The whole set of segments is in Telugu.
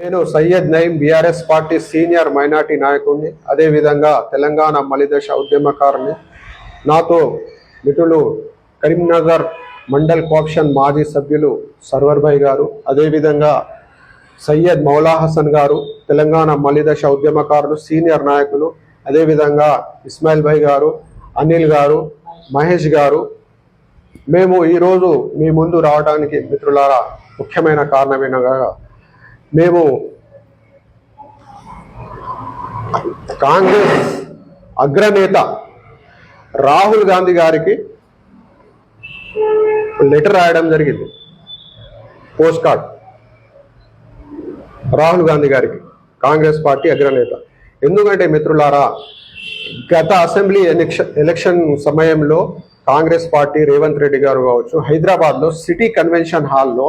నేను Syed Naeem BRS party senior minority నాయకుడిని అదేవిధంగా తెలంగాణ మలిదశ ఉద్యమకారుని నాతో మిత్రులు కరీంనగర్ మండల్ కోఆప్షన్ మాజీ సభ్యులు సర్వర్భాయ్ గారు అదేవిధంగా సయ్యద్ మౌలా హసన్ గారు తెలంగాణ మలిదశ ఉద్యమకారులు సీనియర్ నాయకులు అదేవిధంగా ఇస్మాయిల్ భాయ్ గారు అనిల్ గారు మహేష్ గారు. మేము ఈరోజు మీ ముందు రావడానికి మిత్రులారా ముఖ్యమైన కారణమేనగా మేము కాంగ్రెస్ అగ్రనేత రాహుల్ గాంధీ గారికి లెటర్ రాయడం జరిగింది. Post card. రాహుల్ గాంధీ గారికి. కాంగ్రెస్ పార్టీ అగ్రనేత. ఎందుకంటే మిత్రులారా గత అసెంబ్లీ ఎలక్షన్ ఎలక్షన్ సమయంలో కాంగ్రెస్ పార్టీ రేవంత్ రెడ్డి గారు కావచ్చు హైదరాబాద్లో సిటీ కన్వెన్షన్ హాల్లో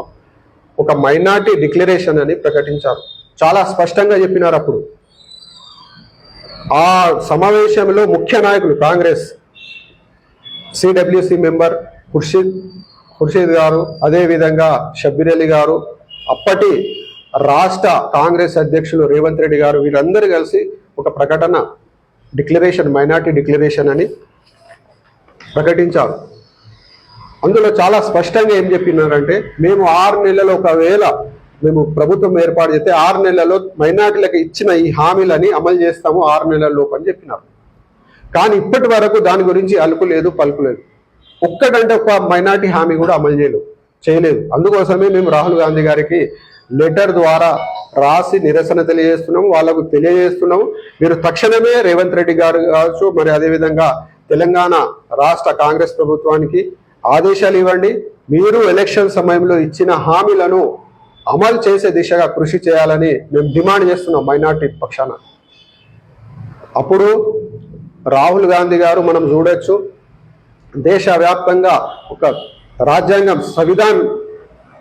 ఒక మైనార్టీ డిక్లరేషన్ అని ప్రకటించారు. చాలా స్పష్టంగా చెప్పినారు అప్పుడు. ఆ సమావేశంలో ముఖ్య నాయకులు Congress CWC member Khurshid Khurshid garu అదేవిధంగా షబ్బీర్ అలీ గారు అప్పటి రాష్ట్ర కాంగ్రెస్ అధ్యక్షులు రేవంత్ రెడ్డి గారు వీళ్ళందరూ కలిసి ఒక ప్రకటన డిక్లరేషన్ మైనార్టీ డిక్లరేషన్ అని ప్రకటించారు. అందులో చాలా స్పష్టంగా ఏం చెప్పినారంటే మేము ఆరు నెలలు ఒకవేళ మేము ప్రభుత్వం ఏర్పాటు చేస్తే ఆరు నెలల్లో మైనార్టీలకు ఇచ్చిన ఈ హామీలని అమలు చేస్తాము ఆరు నెలల లోపు అని చెప్పినారు. కానీ ఇప్పటి వరకు దాని గురించి అలుపు లేదు పలుకు లేదు. ఒక్కటంటే ఒక మైనార్టీ హామీ కూడా అమలు చేయలేదు చేయలేదు. అందుకోసమే మేము రాహుల్ గాంధీ గారికి లెటర్ ద్వారా రాసి నిరసన తెలియజేస్తున్నాము వాళ్ళకు తెలియజేస్తున్నాము. మీరు తక్షణమే రేవంత్ రెడ్డి గారు కావచ్చు మరి అదేవిధంగా తెలంగాణ రాష్ట్ర కాంగ్రెస్ ప్రభుత్వానికి ఆదేశాలు ఇవ్వండి. మీరు ఎలక్షన్ సమయంలో ఇచ్చిన హామీలను అమలు చేసే దిశగా కృషి చేయాలని మేము డిమాండ్ చేస్తున్నాం మైనార్టీ పక్షాన. అప్పుడు రాహుల్ గాంధీ గారు మనం చూడొచ్చు. దేశవ్యాప్తంగా ఒక రాజ్యాంగం సంవిధాన్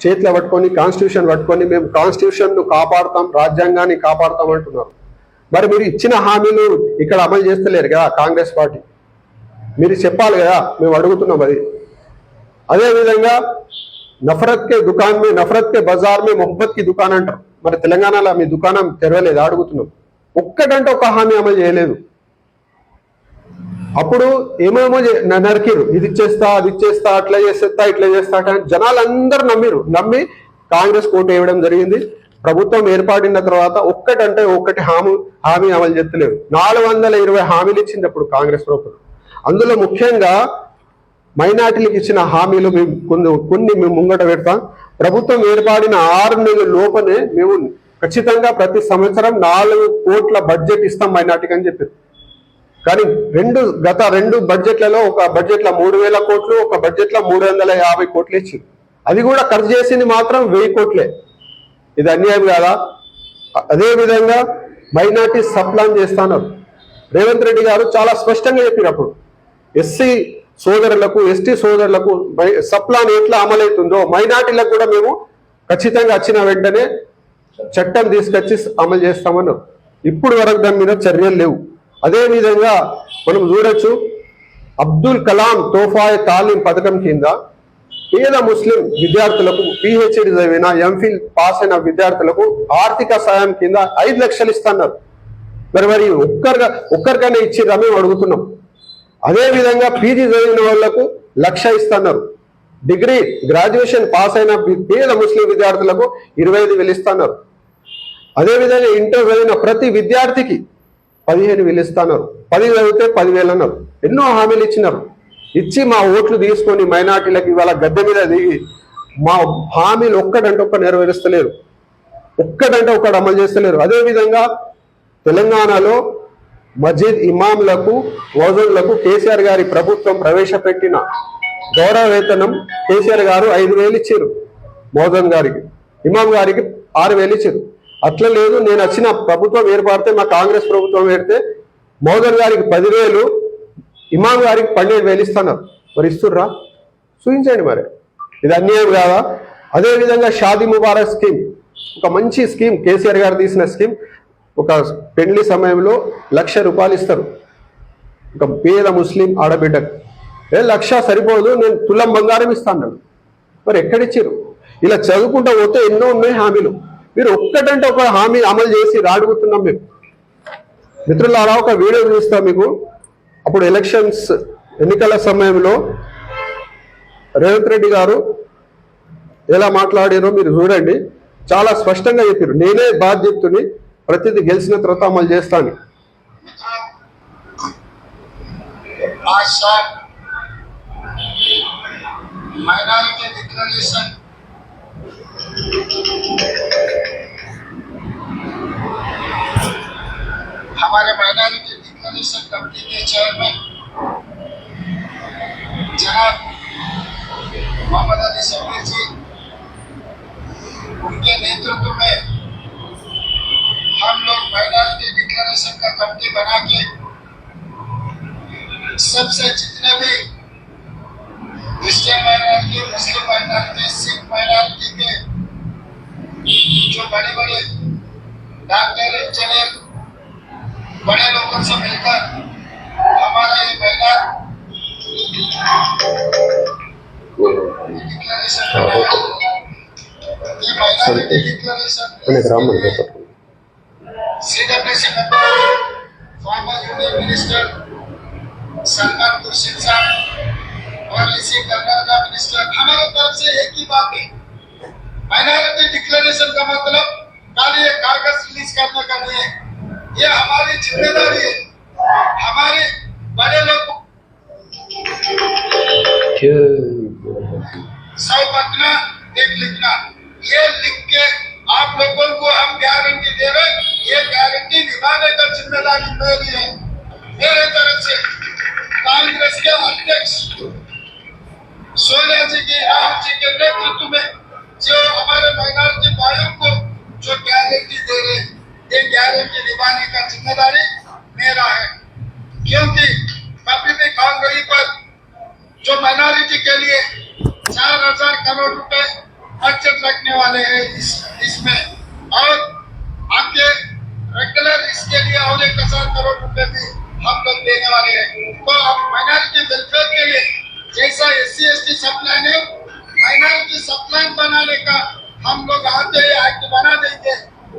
చేతిలో పట్టుకొని కాన్స్టిట్యూషన్ పట్టుకొని మేము కాన్స్టిట్యూషన్ను కాపాడుతాం రాజ్యాంగాన్ని కాపాడుతాం అంటున్నారు. మరి మీరు ఇచ్చిన హామీలు ఇక్కడ అమలు చేస్తలేరు కదా కాంగ్రెస్ పార్టీ. మీరు చెప్పాలి కదా మేము అడుగుతున్నాం అది. అదేవిధంగా నఫరత్ కే దుకాన్ మే నఫరత్ కే బజార్ మే మొహబ్బత్కి దుకాన్ అంటారు. మరి తెలంగాణలో మీ దుకాణం తెరవలేదు అడుగుతున్నాం ఒక్కటంటే ఒక హామీ అమలు చేయలేదు. అప్పుడు ఏమేమో నరికిరు ఇది ఇచ్చేస్తా అది ఇచ్చేస్తా అట్లా చేసేస్తా ఇట్లా చేస్తా అని జనాలు అందరూ నమ్మిరు నమ్మి కాంగ్రెస్ కోట వేయడం జరిగింది. ప్రభుత్వం ఏర్పడిన తర్వాత ఒక్కటంటే ఒక్కటి హామీ హామీ అమలు చేస్తలేరు నాలుగు వందల ఇరవై హామీలు ఇచ్చింది అప్పుడు కాంగ్రెస్ ప్రభుత్వం. అందులో ముఖ్యంగా మైనార్టీలకు ఇచ్చిన హామీలు మేము కొన్ని కొన్ని మేము ముంగట పెడతాం. ప్రభుత్వం ఏర్పడిన ఆరు నెలల లోపనే మేము ఖచ్చితంగా ప్రతి సంవత్సరం నాలుగు కోట్ల బడ్జెట్ ఇస్తాం మైనార్టీకి అని చెప్పారు. కానీ రెండు గత రెండు బడ్జెట్లలో ఒక బడ్జెట్లో మూడు వేల కోట్లు ఒక బడ్జెట్లో మూడు వందల యాభై కోట్లు ఇచ్చింది. అది కూడా ఖర్చు చేసింది మాత్రం వెయ్యి కోట్లే. ఇది అన్యాయం కాదా? అదే విధంగా మైనార్టీ సప్లాన్ చేస్తున్నారు. రేవంత్ రెడ్డి గారు చాలా స్పష్టంగా చెప్పినప్పుడు ఎస్సీ సోదరులకు ఎస్టీ సోదరులకు సప్లాన్ ఎట్లా అమలవుతుందో మైనార్టీలకు కూడా మేము ఖచ్చితంగా వచ్చిన వెంటనే చట్టం తీసుకొచ్చి అమలు చేస్తామన్నారు ఇప్పుడు వరకు దాని మీద చర్యలు లేవు. అదే విధంగా మనం చూడొచ్చు అబ్దుల్ కలాం తోఫాయ్ తాలీం పథకం కింద పేద ముస్లిం విద్యార్థులకు పిహెచ్డి చదివిన ఎంఫిల్ పాస్ అయిన విద్యార్థులకు ఆర్థిక సాయం కింద ఐదు లక్షలు ఇస్తున్నారు. మరి మరి ఒక్కరిగా ఒక్కరికైనా ఇచ్చిరా మేము అడుగుతున్నాం. అదేవిధంగా పీజీ చదివిన వాళ్ళకు లక్ష ఇస్తున్నారు. డిగ్రీ గ్రాడ్యుయేషన్ పాస్ అయిన పేద ముస్లిం విద్యార్థులకు ఇరవై ఐదు వేలు ఇస్తున్నారు. అదేవిధంగా ఇంటర్ చదివిన ప్రతి విద్యార్థికి పదిహేను వేలు ఇస్తున్నారు. పది చదివితే పదివేలు అన్నారు. ఎన్నో హామీలు ఇచ్చినారు. ఇచ్చి మా ఓట్లు తీసుకొని మైనార్టీలకు ఇవాళ గద్దె మీద దిగి మా హామీలు ఒక్కడంటే ఒక్క నెరవేరుస్తలేరు. ఒక్కడంటే ఒక్కడు అమలు చేస్తలేరు. అదేవిధంగా తెలంగాణలో మస్జిద్ ఇమాంలకు ఓజన్లకు కేసీఆర్ గారి ప్రభుత్వం ప్రవేశపెట్టిన గౌరవ వేతనం కేసీఆర్ గారు ఐదు వేలు ఇచ్చారు. మోదన్ గారికి ఇమాం గారికి ఆరు వేలు ఇచ్చారు. అట్లా లేదు నేను వచ్చిన ప్రభుత్వం ఏర్పడితే మా కాంగ్రెస్ ప్రభుత్వం పెడితే మోదన్ గారికి పదివేలు ఇమాం గారికి పన్నెండు వేలు ఇస్తున్నారు. మరి ఇస్తుర్రా? చూపించండి మరి. ఇది అన్యాయం కాదా? అదేవిధంగా షాదీ ముబారక్ స్కీమ్ ఒక మంచి స్కీమ్ కేసీఆర్ గారు తీసిన స్కీమ్. ఒక పెళ్ళి సమయంలో లక్ష రూపాయలు ఇస్తారు. ఒక పేద ముస్లిం ఆడబిడ్డకు. ఏ లక్ష సరిపోదు నేను తులం బంగారం ఇస్తాను మరి ఎక్కడిచ్చారు? ఇలా చదువుకుంటా పోతే ఎన్నో ఉన్నాయి హామీలు. మీరు ఒక్కటంటే ఒక హామీ అమలు చేసి రాడుగుతున్నాం మేము. మిత్రులారా ఒక వీడియో చూస్తా మీకు. అప్పుడు ఎలక్షన్స్ ఎన్నికల సమయంలో రేవంత్ రెడ్డి గారు ఎలా మాట్లాడారో మీరు చూడండి. చాలా స్పష్టంగా చెప్పారు. నేనే బాధ్యతని ప్రతిదీ గెలిచిన తర్వాత అమలు చేస్తాను आज शाम माइनॉरिटी डिक्लेरेशन हमारे माइनॉरिटी डिक्लेरेशन कमेटी के चेयरमैन जनाब मोहम्मद अली शबीर जी उनके नेतृत्व में परिषद का कमिटी बना के सबसे जितने भी Christian minority Muslim minority Sikh minority के जो बड़े बड़े डॉक्टर इंजीनियर बड़े लोगों से मिलकर हमारा ये बैनर डिक्लेरेशन बनाया ये banner declaration minister Salman Khurshid sahab और इसी कर्नाटका मिनिस्टर हमारे तरफ़ से एक ही बात है। माइनॉरिटी डिक्लेरेशन का मतलब एक कागज़ रिलीज़ करने का नहीं है। ये हमारी ज़िम्मेदारी है। हमारे बड़े लोग सौ पढ़ना एक लिखना। ये लिख के आप लोगों को हम गारंटी दे रहे ये गारंटी निभाने का ज़िम्मेदारी मेरी है। करोड़ रुपए बजट रखने वाले हैं इस, इसमें। और आगे रेगुलर इसके लिए और एक हज़ार करोड़ रुपए भी हम लोग देने वाले हैं। तो अब माइनॉरिटी वेलफेयर के लिए, जैसा S C S T subplan है माइनॉरिटी सप्लाइन बनाने का हम लोग आते ही एक्ट बना देंगे।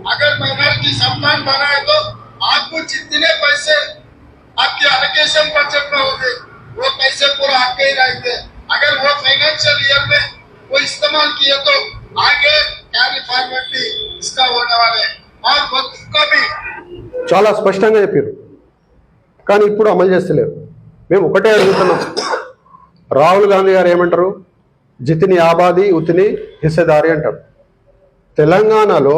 अगर माइनॉरिटी सप्लाइन बनाए तो आपको जितने पैसे आपके एलोकेशन बजट में होंगे, वो पैसे पूरा आपके ही रहेंगे। अगर वो फाइनेंशियल ईयर में वो इस्तेमाल किए तो आगे कैरी फॉर्मेट भी इसका होने वाले हैं और वो उसको भी చాలా స్పష్టంగా చెప్పారు కానీ ఇప్పుడు అమలు చేస్తలేరు మేము ఒకటే అడుగుతున్నాం రాహుల్ గాంధీ గారు ఏమంటారు జితిని ఆబాది ఉతిని హిస్సేదారి అంటారు తెలంగాణలో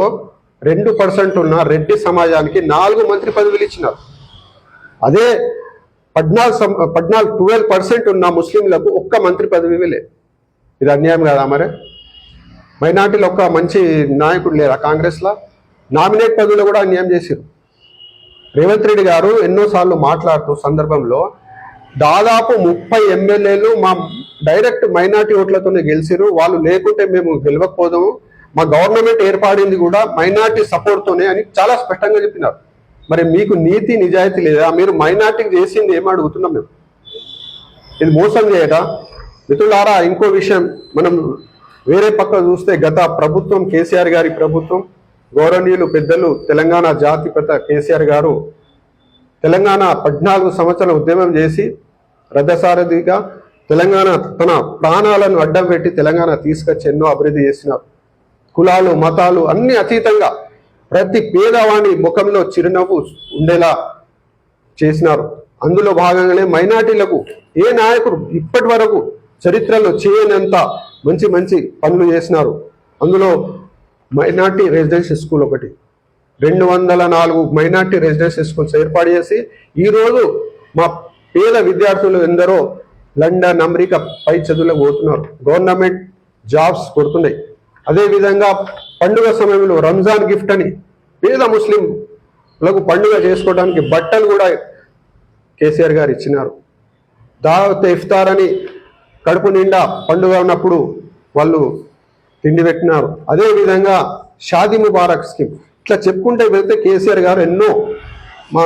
రెండు పర్సెంట్ ఉన్న రెడ్డి సమాజానికి నాలుగు మంత్రి పదవులు ఇచ్చినారు అదే పద్నాలుగు సం- పద్నాలుగు ట్వెల్వ్ పర్సెంట్ ఉన్న ముస్లింలకు ఒక్క మంత్రి పదవి ఇవ్వలే ఇది అన్యాయం కాదా మరి? మైనార్టీలో ఒక్క మంచి నాయకుడు లేరా కాంగ్రెస్లో? నామినేట్ పదవులు కూడా అన్యాయం చేశారు రేవంత్ రెడ్డి గారు ఎన్నోసార్లు మాట్లాడుతూ సందర్భంలో దాదాపు ముప్పై ఎమ్మెల్యేలు మా డైరెక్ట్ మైనార్టీ ఓట్లతోనే గెలిచిరు వాళ్ళు లేకుంటే మేము గెలవకపోదాము. మా గవర్నమెంట్ ఏర్పడింది కూడా మైనార్టీ సపోర్ట్తోనే అని చాలా స్పష్టంగా చెప్పినారు. మరి మీకు నీతి నిజాయితీ లేదా? మీరు మైనార్టీకి చేసింది ఏం అడుగుతున్నాం మేము? ఇది మోసం చేయదా? మిత్రులారా ఇంకో విషయం మనం వేరే పక్క చూస్తే గత ప్రభుత్వం కేసీఆర్ గారి ప్రభుత్వం గౌరవనీయులు పెద్దలు తెలంగాణ జాతిపిత కేసీఆర్ గారు తెలంగాణ పద్నాలుగు సంవత్సరాల ఉద్యమం చేసి రథసారథిగా తెలంగాణ తన ప్రాణాలను అడ్డం పెట్టి తెలంగాణ తీసుకొచ్చి ఎన్నో అభివృద్ధి చేసినారు. కులాలు మతాలు అన్ని అతీతంగా ప్రతి పేదవాణి ముఖంలో చిరునవ్వు ఉండేలా చేసినారు. అందులో భాగంగానే మైనార్టీలకు ఏ నాయకుడు ఇప్పటి వరకు చరిత్రలో చేయనంత మంచి మంచి పనులు చేసినారు. అందులో మైనార్టీ రెసిడెన్షియల్ స్కూల్ ఒకటి. రెండు వందల నాలుగు మైనార్టీ రెసిడెన్షియల్ స్కూల్స్ ఏర్పాటు చేసి ఈరోజు మా పేద విద్యార్థులు ఎందరో లండన్ అమెరికా పై చదువులకు పోతున్నారు. గవర్నమెంట్ జాబ్స్ కొడుతున్నాయి. అదేవిధంగా పండుగ సమయంలో రంజాన్ గిఫ్ట్ అని పేద ముస్లింలకు పండుగ చేసుకోవడానికి బట్టలు కూడా కేసీఆర్ గారు ఇచ్చినారు. దావత్ ఇఫ్తార్ అని కడుపు నిండా పండుగ ఉన్నప్పుడు వాళ్ళు తిండి పెట్టినారు. అదేవిధంగా షాది ముబారక్ స్కీమ్. ఇట్లా చెప్పుకుంటే వెళ్తే కేసీఆర్ గారు ఎన్నో మా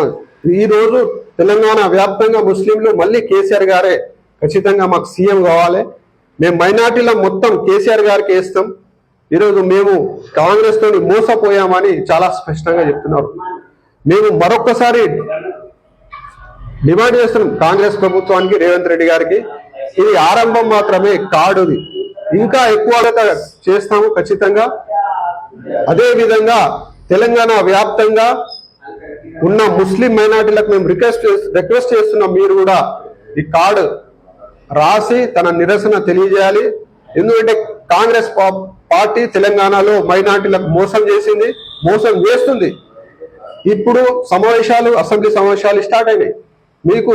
ఈరోజు తెలంగాణ వ్యాప్తంగా ముస్లింలు మళ్ళీ కేసీఆర్ గారే ఖచ్చితంగా మాకు సీఎం కావాలి. మేము మైనార్టీలో మొత్తం కేసీఆర్ గారికి వేస్తాం. ఈరోజు మేము కాంగ్రెస్ మోసపోయామని చాలా స్పష్టంగా చెప్తున్నారు. మేము మరొక్కసారి డిమాండ్ చేస్తున్నాం కాంగ్రెస్ ప్రభుత్వానికి రేవంత్ రెడ్డి గారికి. ఇది ఆరంభం మాత్రమే కాడుది. ఇంకా ఎక్కువ చేస్తాము ఖచ్చితంగా. అదే విధంగా తెలంగాణ వ్యాప్తంగా ఉన్న ముస్లిం మైనార్టీలకు మేము రిక్వెస్ట్ రిక్వెస్ట్ చేస్తున్నాం మీరు కూడా ఈ కార్డు రాసి తన నిరసన తెలియజేయాలి. ఎందుకంటే కాంగ్రెస్ పార్టీ తెలంగాణలో మైనార్టీలకు మోసం చేసింది మోసం చేస్తుంది. ఇప్పుడు సమావేశాలు అసెంబ్లీ సమావేశాలు స్టార్ట్ అయినాయి. మీకు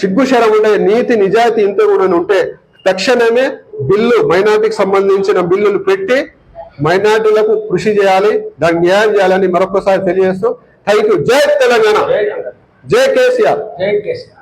సిగ్గుశరం ఉండే నీతి నిజాయితీ ఇంత కూడా ఉంటే తక్షణమే బిల్లు మైనార్టీకి సంబంధించిన బిల్లులు పెట్టి మైనార్టీలకు కృషి చేయాలి దానికి న్యాయం చేయాలని మరొకసారి తెలియజేస్తూ థ్యాంక్ యూ జై తెలంగాణ. జై కేసీఆర్. జై కేసీఆర్.